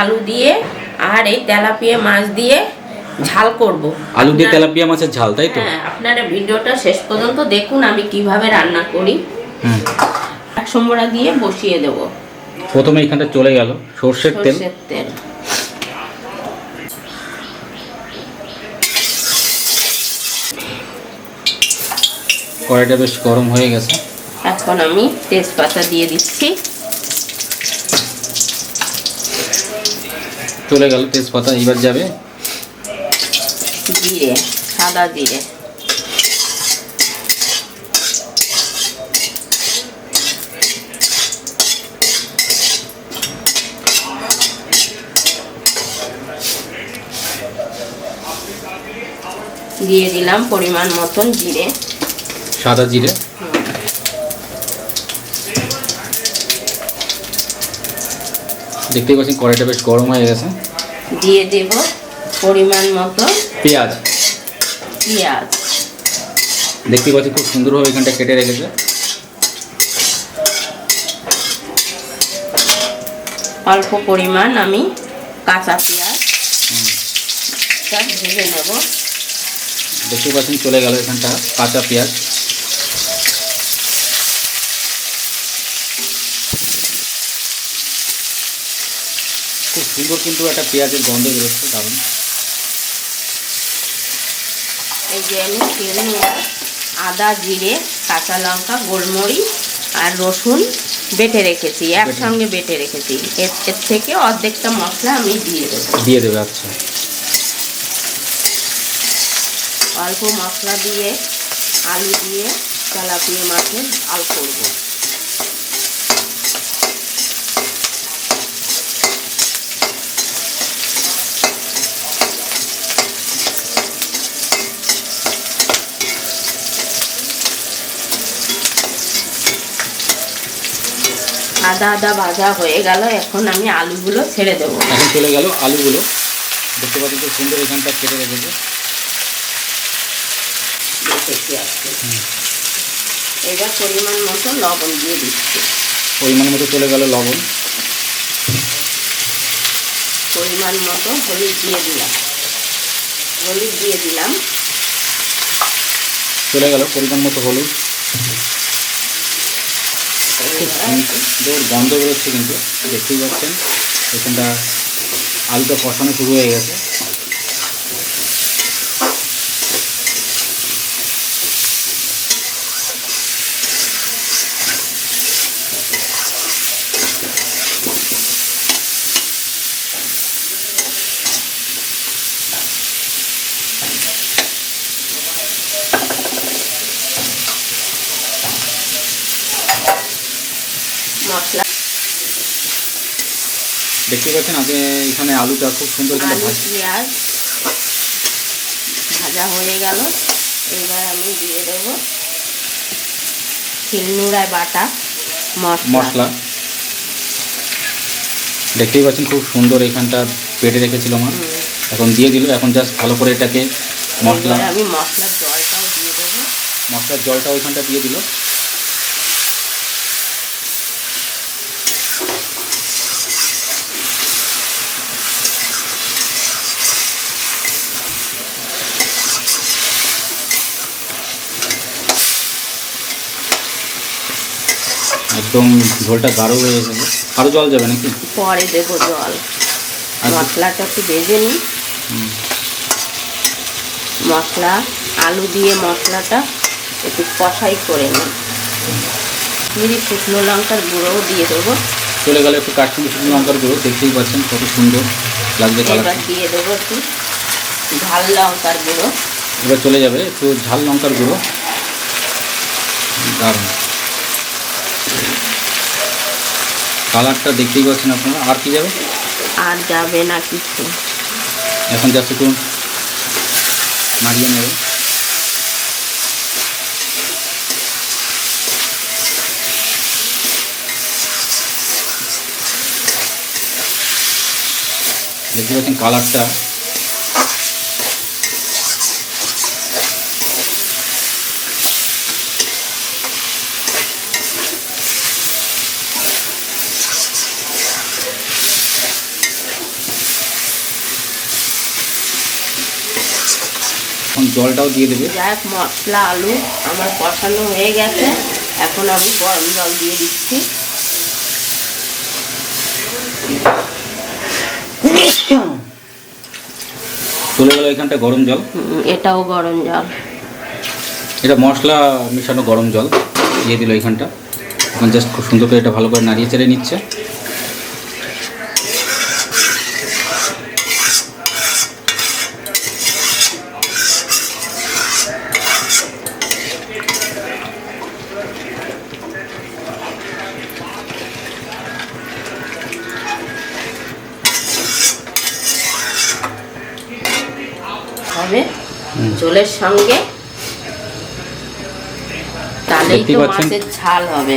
আলু দিয়ে আর এই তেলাপিয়া মাছ দিয়ে ঝাল করব। আলু দিয়ে তেলাপিয়া মাছের ঝাল তাই তো? হ্যাঁ আপনারা ভিডিওটা শেষ পর্যন্ত দেখুন আমি কীভাবে রান্না করি। হুম। এক সম্বরা দিয়ে বসিয়ে দেব। প্রথমে এখানটা চলে গেল সর্ষের তেল। সর্ষের তেল। কড়াইটা বেশ গরম হয়ে গেছে। এখন আমি তেজপাতা দিয়ে দিচ্ছি। চলে গেল তেজপাতা এবার যাবে। জিরে সাদা জিরে। দিয়ে দিলাম পরিমাণ মতন জিরে। সাদা জিরে। দেখতেই পাচ্ছেন কড়াইটা বেশ গরম হয়ে গেছে। দিয়ে দেব পরিমাণ মতো পেঁয়াজ। পেঁয়াজ। দেখতেই পাচ্ছি খুব সুন্দরভাবে এখানটা কেটে রেখেছে। অল্প পরিমাণ আমি কাঁচা পেঁয়াজ ভেজে নেব। দেখতেই পাচ্ছেন চলে গেল এখানটা কাঁচা পেঁয়াজ। খুব সুন্দর কিন্তু একটা পেঁয়াজের গন্ধ বেরোচ্ছে দারুণ। এই যে আমি তেল আদা জিরে কাঁচা লঙ্কা গোলমরিচ আর রসুন বেটে রেখেছি একসঙ্গে বেটে রেখেছি। এর থেকে অর্ধেকটা মশলা আমি দিয়ে দেবো। দিয়ে দেবে আচ্ছা। অল্প মশলা দিয়ে আলু দিয়ে তেলাপিয়া মাছের ঝাল করব। আদা আদা ভাজা হয়ে গেল এখন আমি আলুগুলো ছেড়ে দেবো। এখন চলে গেল আলুগুলো। দেখতে পাচ্ছি খুব সুন্দর এখানটা কেটে রেখেছে। আজকে এবার পরিমাণ মতো লবণ দিয়ে দিচ্ছি। পরিমাণ মতো চলে গেল লবণ। পরিমাণ মতো হলুদ দিয়ে দিলাম। হলুদ দিয়ে দিলাম। চলে গেল পরিমাণ মতো হলুদ। এবার সুন্দর গন্ধ বেরোচ্ছে কিন্তু দেখতেই পাচ্ছেন। এখানটা আলুটা কষানো শুরু হয়ে গেছে। মশলা। দেখতেই পাচ্ছেন আগে এখানে আলুটা খুব সুন্দর আলু পেঁয়াজ ভাজা হয়ে গেল। এবার আমি দিয়ে দেবো শিলনুড়ায় বাটা মশলা। দেখতেই পাচ্ছেন খুব সুন্দর এখানটা পেটে রেখেছিল আমার এখন দিয়ে দিল এখন জাস্ট ভালো করে এটাকে মশলা। আমি মশলার জলটাও দিয়ে দেবো। মশলার জলটা ওইখানটা দিয়ে দিল। একদম ঝোলটা গাঢ় হয়ে গেছে। আরও জল যাবে নাকি? পরে দেবো জল। মশলাটা একটু ভেজে নিই। মশলা আলু দিয়ে মশলাটা একটু কষাই করে নিই। মিরি শুকনো লঙ্কার গুঁড়োও দিয়ে দেবো। চলে গেলে একটু কাশ্মীরি শুকনো লঙ্কার গুঁড়ো। দেখতেই পাচ্ছেন কত সুন্দর লাগবে এবার দিয়ে দেবো একটু ঝাল লঙ্কার গুঁড়ো। এবার চলে যাবে একটু ঝাল লঙ্কার গুঁড়ো। দারুণ। কালারটা দেখতেই পাচ্ছেন আপনারা। আর কি যাবে? আর যাবে না কিছু। এখন জাস্ট একটু নাড়িয়ে নেবে দেখতে পাচ্ছেন কালারটা। এখন জলটাও দিয়ে দেবে। যাই হোক মশলা আলু আমার কষানো হয়ে গেছে। এখন আমি গরম জল দিয়ে দিচ্ছি। চলে গেল এখানটা গরম জল। এটাও গরম জল। এটা মশলা মেশানো গরম জল দিয়ে দিল এখানটা। এখন জাস্ট খুব সুন্দর করে এটা ভালো করে নাড়িয়ে চেড়ে নিচ্ছে। ঝোলের সঙ্গে তাহলেই তো মাছের ঝাল হবে।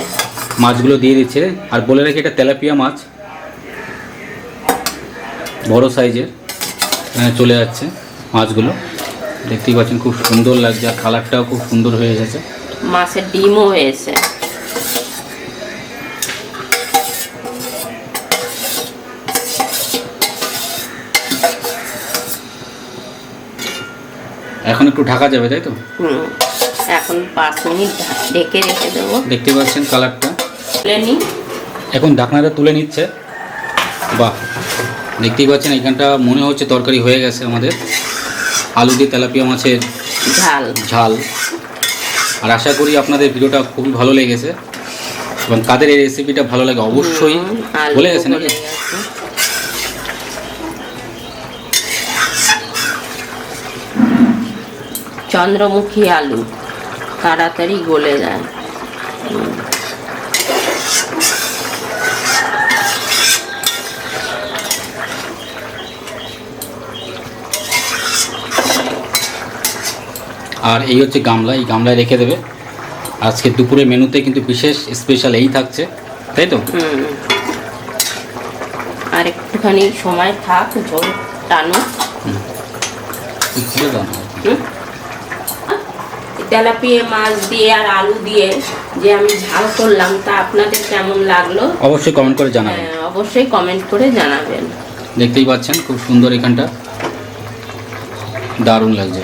মাছগুলো দিয়ে দিচ্ছে। আর বলে রাখি এটা তেলাপিয়া মাছ। বড় সাইজের। চলে যাচ্ছে মাছগুলো। দেখতেই পাচ্ছেন খুব সুন্দর লাগছে। আর কালারটাও খুব সুন্দর হয়ে গেছে মাছের ডিমও হয়েছে। এখন একটু ঢাকা যাবে তাই তো? হুম। এখন পাঁচ মিনিট ঢেকে রেখে দেবো। দেখতে পাচ্ছেন কালারটা। তুলে নিই এখন ঢাকনাটা তুলে নিচ্ছে। বাহ দেখতেই পাচ্ছেন এখানটা মনে হচ্ছে তরকারি হয়ে গেছে আমাদের। আলু দিয়ে তেলাপিয়া মাছের ঝাল। ঝাল। আর আশা করি আপনাদের ভিডিওটা খুবই ভালো লেগেছে। এবং কাদের এই রেসিপিটা ভালো লাগে অবশ্যই বলে গেছে নাকি গলে গেছে। চন্দ্রমুখী আলু। তাড়াতাড়ি গলে যায়। আর এই হচ্ছে গামলা এই গামলায় রেখে দেবে। আজকে দুপুরে মেনুতে কিন্তু বিশেষ স্পেশাল এই থাকছে তাই তো? আর একটুখানি সময় থাক ঝোল টানো? তেলাপিয়া মাছ দিয়ে আর আলু দিয়ে যে আমি ঝাল করলাম তা আপনাদের কেমন লাগল? অবশ্যই কমেন্ট করে জানাবেন। হ্যাঁ, অবশ্যই কমেন্ট করে জানাবেন। দেখতেই পাচ্ছেন খুব সুন্দর এখানটা। দারুণ লাগছে।